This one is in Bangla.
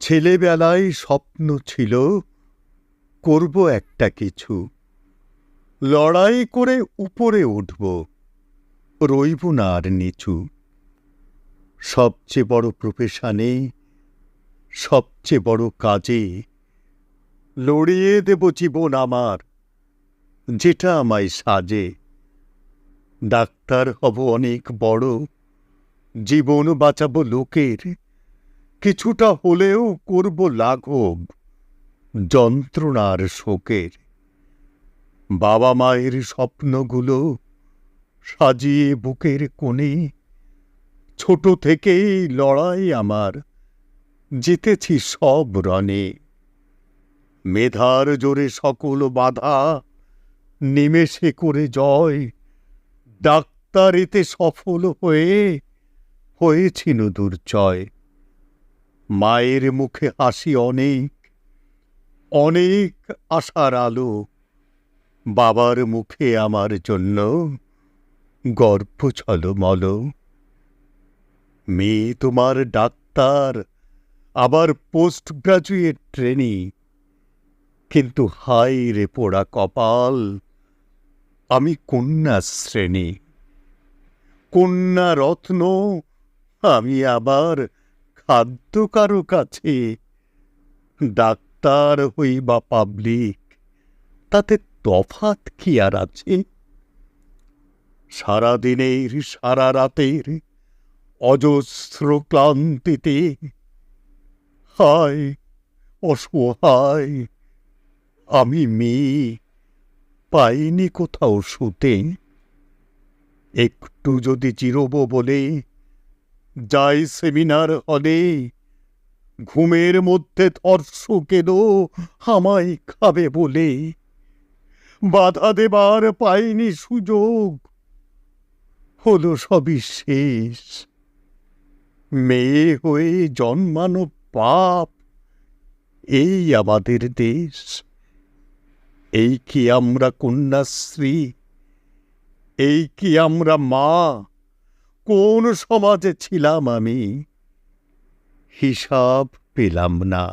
ছেলেবেলায় স্বপ্ন ছিল, করব একটা কিছু। লড়াই করে উপরে উঠব, রইব না আর নিচু। সবচেয়ে বড় প্রফেশনে সবচেয়ে বড় কাজে লড়িয়ে দেব জীবন আমার, যেটা আমায় সাজে। ডাক্তার হব অনেক বড়, জীবন বাঁচাবো লোকের কিছুটা হলেও করব লাঘব যন্ত্রণার শোকের। বাবা মায়ের স্বপ্নগুলো সাজিয়ে বুকের কোণে, ছোট থেকেই লড়াই আমার, জিতেছি সব রণে। মেধার জোরে সকল বাধা নিমেষে করে জয় ডাক্তার এতে সফল হয়ে হয়েছিল দুর্জয়। মায়ের মুখে হাসি অনেক অনেক আশার আলো। বাবার মুখে আমার জন্য গর্ব ছলমল মেয়ে তোমার ডাক্তার, আবার পোস্ট গ্রাজুয়েট ট্রেনি। কিন্তু হাই রে পোড়া কপাল, আমি কন্যা শ্রেণি। কন্যা রত্ন, আমি আবার খাদ্য কারও কাছে। ডাক্তার হই বা পাবলিক তাতে তফাত কি আর আছে? সারাদিনের সারা রাতের অজস্র ক্লান্তিতে, হায়, অসহায়, আমি মেয়ে, পাইনি কোথাও শুতে। একটু যদি চিরব বলে যাই সেমিনার হলে, ঘুমের মধ্যে ধর্ষক এলো আমায় খাবে বলে? বাধা দেবার পাইনি সুযোগ। হলো সবই শেষ। মেয়ে হয়ে জন্মানো পাপ, এই আমাদের দেশ। এই কি আমরা কন্যাশ্রী? এই কি আমরা মা? কোন সমাজে ছিলাম আমি? হিসাব পেলাম না।